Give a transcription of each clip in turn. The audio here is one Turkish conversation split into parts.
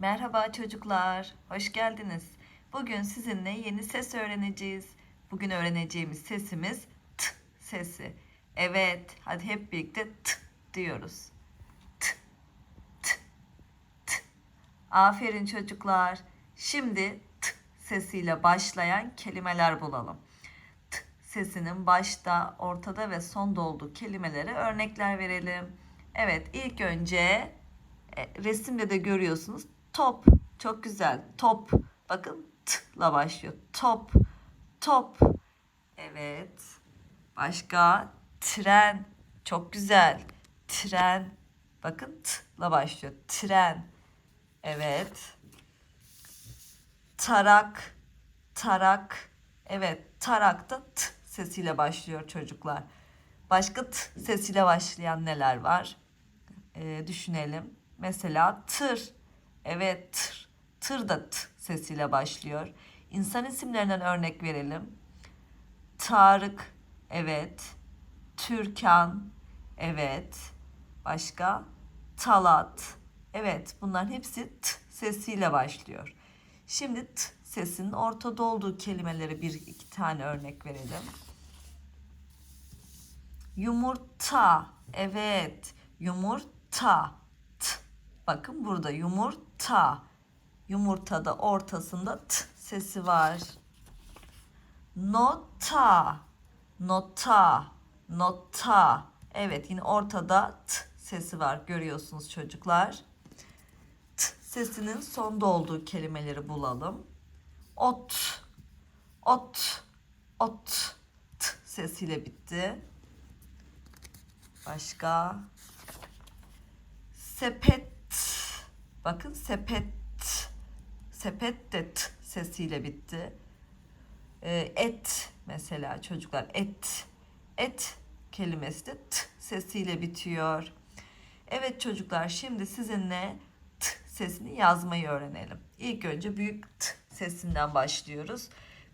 Merhaba çocuklar, hoş geldiniz. Bugün sizinle yeni ses öğreneceğiz. Bugün öğreneceğimiz sesimiz t sesi. Evet, hadi hep birlikte t diyoruz. T, t, t. Aferin çocuklar. Şimdi t sesiyle başlayan kelimeler bulalım. T sesinin başta, ortada ve sonda olduğu kelimelere örnekler verelim. Evet, ilk önce e, resimde de görüyorsunuz. Top. Çok güzel. Top. Bakın t'la başlıyor. Top. Top. Evet. Başka tren. Çok güzel. Tren. Bakın t'la başlıyor. Tren. Evet. Tarak. Tarak. Evet. Tarak da t sesiyle başlıyor çocuklar. Başka t sesiyle başlayan neler var? Ee, düşünelim. Mesela tır. Evet tır. Tır da t sesiyle başlıyor. İnsan isimlerinden örnek verelim. Tarık. Evet. Türkan. Evet. Başka? Talat. Evet bunların hepsi t sesiyle başlıyor. Şimdi t sesinin ortada olduğu kelimeleri bir iki tane örnek verelim. Yumurta. Evet. Yumurta. Bakın burada yumurta. Yumurtada ortasında t sesi var. Nota. Nota. Nota. Evet yine ortada t sesi var. Görüyorsunuz çocuklar. T sesinin sonda olduğu kelimeleri bulalım. Ot. Ot. Ot. T sesiyle bitti. Başka? Sepet. Bakın sepet. Sepet de t sesiyle bitti. Ee, et mesela çocuklar et. Et kelimesi de t sesiyle bitiyor. Evet çocuklar şimdi sizinle t sesini yazmayı öğrenelim. İlk önce büyük t sesinden başlıyoruz.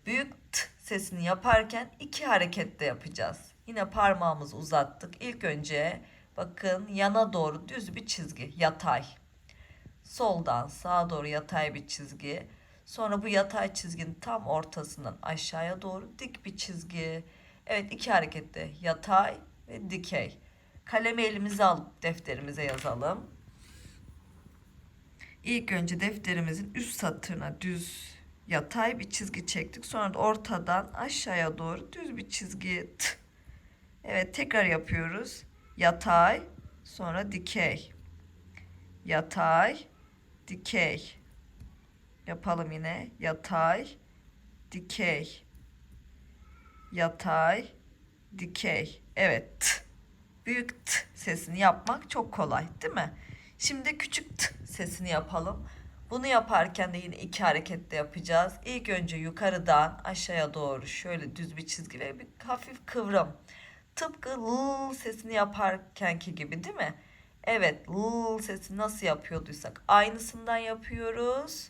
Büyük t sesini yaparken iki hareketle yapacağız. Yine parmağımızı uzattık. İlk önce bakın yana doğru düz bir çizgi yatay. Soldan sağa doğru yatay bir çizgi. Sonra bu yatay çizginin tam ortasından aşağıya doğru dik bir çizgi. Evet iki harekette yatay ve dikey. Kalemi elimize alıp defterimize yazalım. İlk önce defterimizin üst satırına düz yatay bir çizgi çektik. Sonra da ortadan aşağıya doğru düz bir çizgi. Evet tekrar yapıyoruz. Yatay sonra dikey. Yatay dikey. Yapalım yine. Yatay dikey. Yatay dikey. Evet. T. Büyük t sesini yapmak çok kolay değil mi? Şimdi küçük t sesini yapalım. Bunu yaparken de yine iki hareketle yapacağız. İlk önce yukarıdan aşağıya doğru şöyle düz bir çizgi ve bir hafif kıvrım. Tıpkı l sesini yaparkenki gibi değil mi? Evet l sesini nasıl yapıyorduysak aynısından yapıyoruz.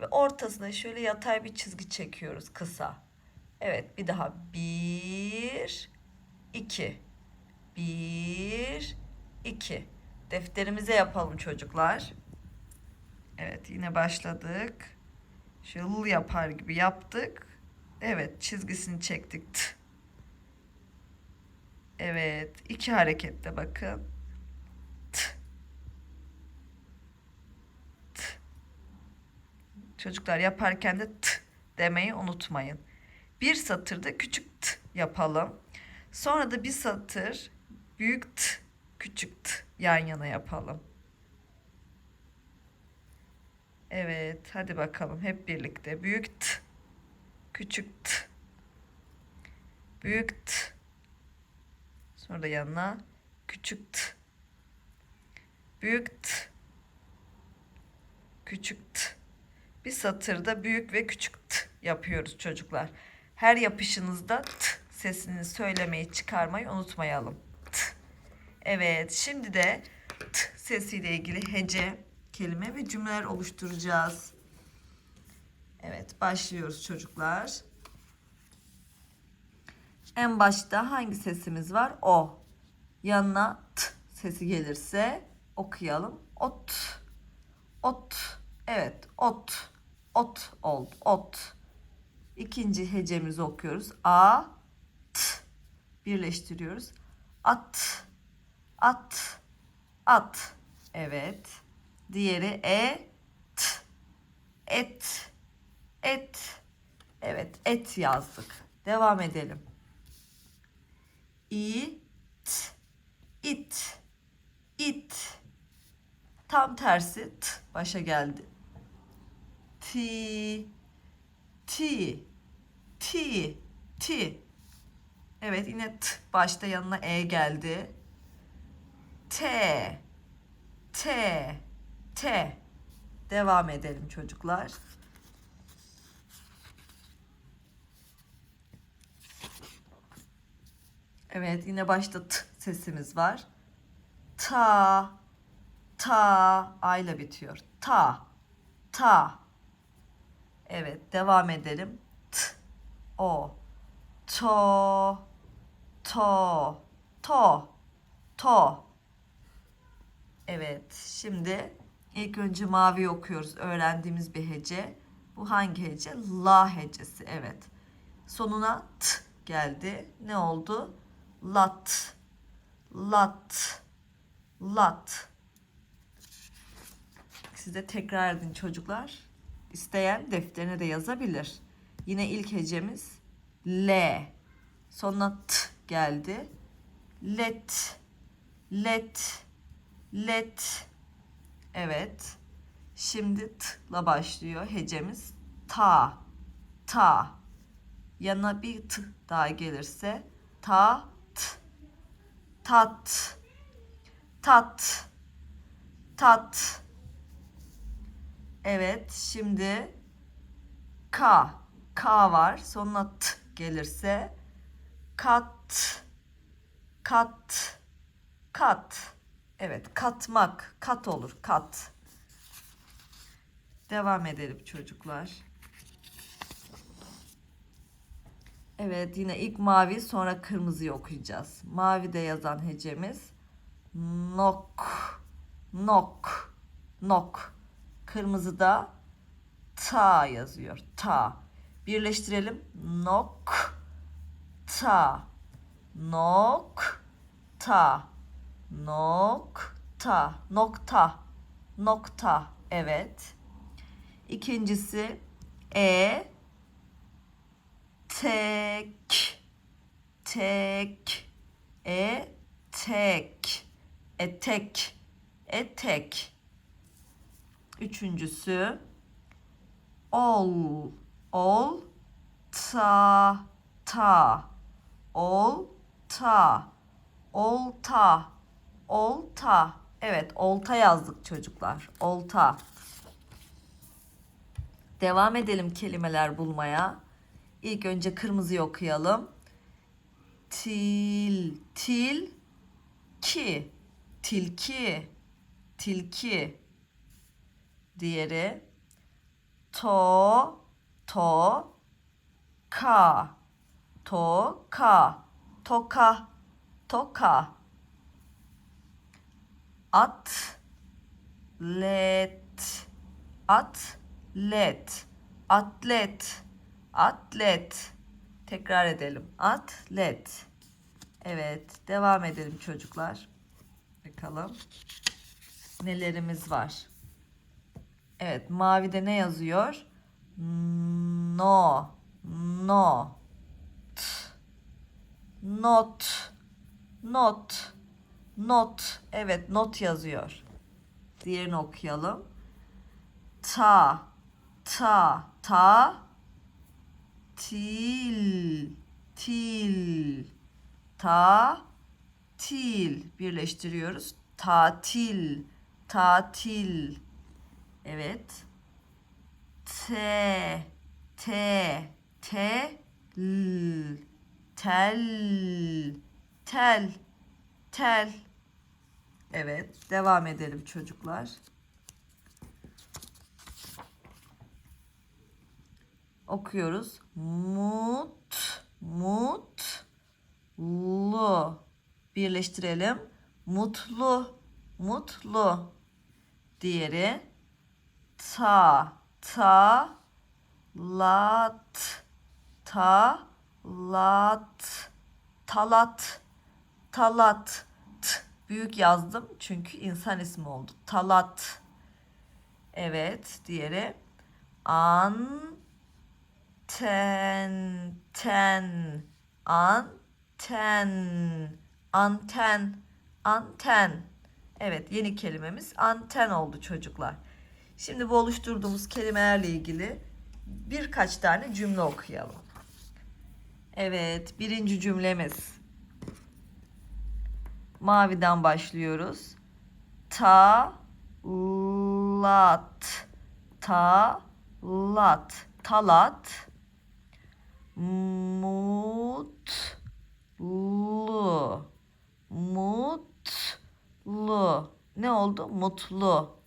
Ve ortasına şöyle yatay bir çizgi çekiyoruz kısa. Evet bir daha bir, iki, bir, iki. Defterimize yapalım çocuklar. Evet yine başladık. Şöyle yapar gibi yaptık. Evet çizgisini çektik. Evet iki harekette bakın. T. T. Çocuklar yaparken de t demeyi unutmayın. Bir satırda küçük t yapalım. Sonra da bir satır büyük t, küçük t yan yana yapalım. Evet, hadi bakalım hep birlikte. Büyük t, küçük t. Büyük t. Sonra da yanına küçük t. Büyük t. Küçük t. Bir satırda büyük ve küçük t yapıyoruz çocuklar. Her yapışınızda t sesini söylemeyi çıkarmayı unutmayalım. T. Evet, şimdi de t sesiyle ilgili hece kelime ve cümleler oluşturacağız. Evet, başlıyoruz çocuklar. En başta hangi sesimiz var? O. Yanına t sesi gelirse okuyalım. Ot. ot. Evet, ot. Ot oldu. Ot. İkinci hecemizi okuyoruz. A, t. Birleştiriyoruz. At. At. At. Evet. Diğeri e, t. Et. Et. Evet, et yazdık. Devam edelim. İ, t. it. It. Tam tersi t başa geldi. Ti. Ti. Ti. Ti. Evet yine t başta yanına e geldi. T. T. T. Devam edelim çocuklar. Evet yine başta t sesimiz var. Ta. Ta. A ile bitiyor. Ta. Ta. Evet devam edelim. T. O. To. To. To. To. Evet şimdi ilk önce mavi okuyoruz. Öğrendiğimiz bir hece. Bu hangi hece? La hecesi. Evet. Sonuna t geldi. Ne oldu? Lat. Lat. Lat. Siz de tekrar edin çocuklar. İsteyen defterine de yazabilir. Yine ilk hecemiz L. Sonuna T geldi. Let. Let. Let. Evet. Şimdi T'la başlıyor hecemiz. Ta. Ta. Yana bir T daha gelirse ta t. Tat. Tat. Tat. Evet, şimdi K. K var. Sonuna T gelirse kat. Kat. Kat. Evet, katmak. Kat olur. Kat. Devam edelim çocuklar. Evet, yine ilk mavi sonra kırmızıyı okuyacağız. Mavi de yazan hecemiz nok. Nok. Nok. Kırmızıda ta yazıyor. Ta. Birleştirelim. Nok. Ta. Nok. Ta. Nokta. Nokta. Nokta. Evet. İkincisi e tek tek e tek etek etek Üçüncüsü ol ol ta ta. Ol ta. Olta olta evet olta yazdık çocuklar. Olta devam edelim kelimeler bulmaya. İlk önce kırmızıyı okuyalım. Til til ki. Tilki tilki Diğeri. To to ka. To ka. Toka toka. At let. Atlet atlet atlet. Tekrar edelim. Atlet. Evet devam edelim çocuklar. Bakalım nelerimiz var Evet mavide ne yazıyor? No. No. T. Not. Not. Not. Evet not yazıyor. Diğerini okuyalım. Ta. Ta. Ta. Til. Til. Ta. Til. Birleştiriyoruz. Tatil. Tatil. Evet. T T T L tel tel tel Evet, devam edelim çocuklar. Okuyoruz. Mut mut lu birleştirelim. Mutlu mutlu. Diğeri ta ta lat ta lat talat talat. T büyük yazdım çünkü insan ismi oldu. Talat. Evet diğeri. An ten ten. Anten anten anten. Evet yeni kelimemiz anten oldu çocuklar şimdi bu oluşturduğumuz kelimelerle ilgili birkaç tane cümle okuyalım. Evet birinci cümlemiz. Maviden başlıyoruz. Ta lat ta lat talat mutlu mutlu. Ne oldu? Mutlu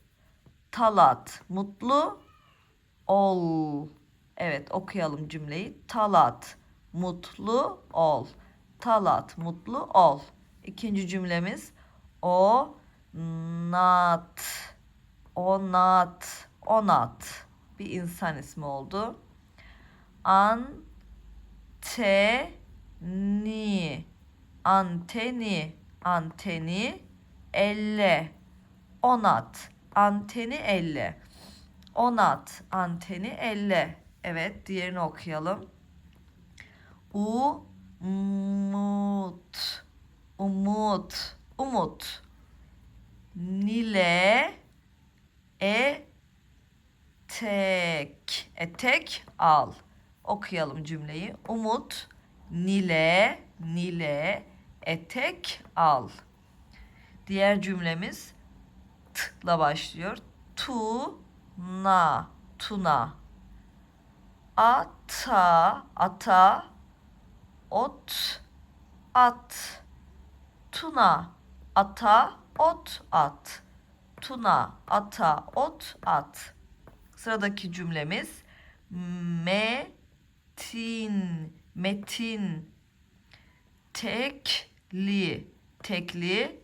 talat. Mutlu ol. Evet okuyalım cümleyi. Talat. Mutlu ol. Talat. Mutlu ol. İkinci cümlemiz. O nat onat. Onat. Bir insan ismi oldu. Anteni. Anteni. Anteni. Elle. Onat anteni elle onat anteni elle evet diğerini okuyalım. Umut umut umut. Nile etek. Etek al. Okuyalım cümleyi. Umut nile nile. Etek al. Diğer cümlemiz t'la başlıyor. Tu na tuna ata ata ot at. Tuna ata ot at. Tuna ata ot at. Sıradaki cümlemiz metin metin. Tekli tekli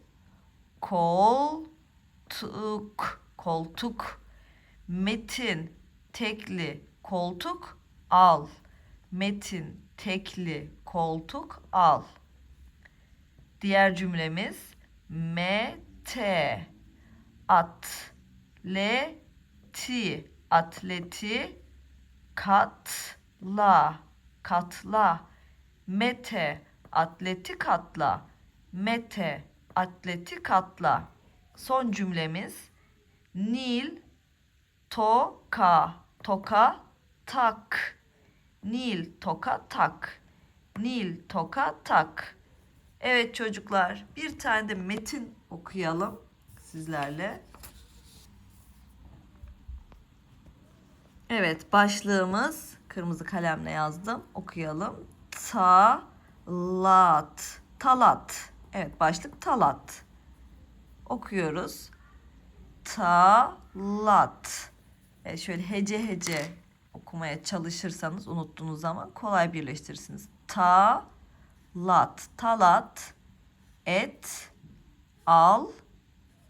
koltuk koltuk. Metin tekli koltuk al. Metin tekli koltuk al. Diğer cümlemiz mete atleti atleti katla katla. Mete atleti katla. Mete atleti katla son cümlemiz nil toka toka tak nil toka tak nil toka tak evet çocuklar bir tane de metin okuyalım sizlerle Evet başlığımız kırmızı kalemle yazdım. Okuyalım. Talat. Talat. Evet başlık talat. Okuyoruz. Talat. Evet, şöyle hece hece okumaya çalışırsanız unuttuğunuz zaman kolay birleştirirsiniz. Talat. Talat. Et. Al.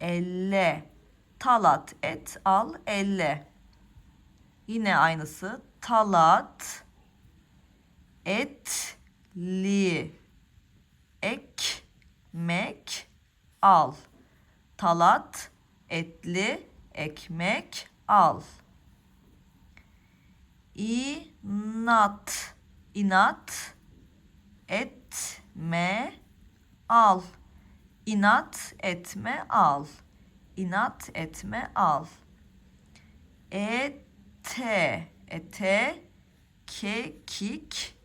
Elle. Talat. Et. Al. Elle. Yine aynısı. Talat etli ekmek al. Talat etli ekmek al. İnat inat etme al. İnat etme al. İnat etme al. Et ete ete kekik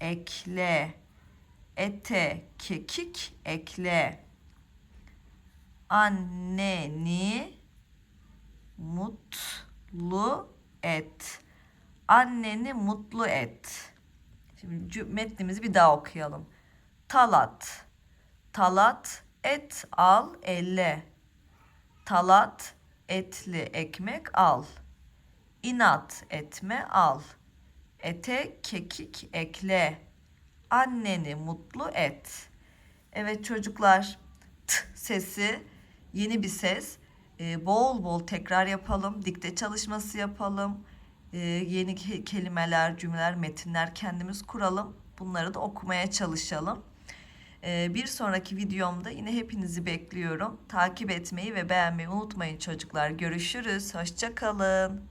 ekle ete kekik ekle anneni mutlu et anneni mutlu et şimdi metnimizi bir daha okuyalım talat talat et al elle talat etli ekmek al İnat etme al. Ete kekik ekle. Anneni mutlu et. Evet çocuklar t sesi yeni bir ses. Ee, bol bol tekrar yapalım, dikte çalışması yapalım. Ee, yeni ke- kelimeler, cümleler, metinler kendimiz kuralım. Bunları da okumaya çalışalım. Ee, bir sonraki videomda yine hepinizi bekliyorum. Takip etmeyi ve beğenmeyi unutmayın çocuklar. Görüşürüz. Hoşça kalın.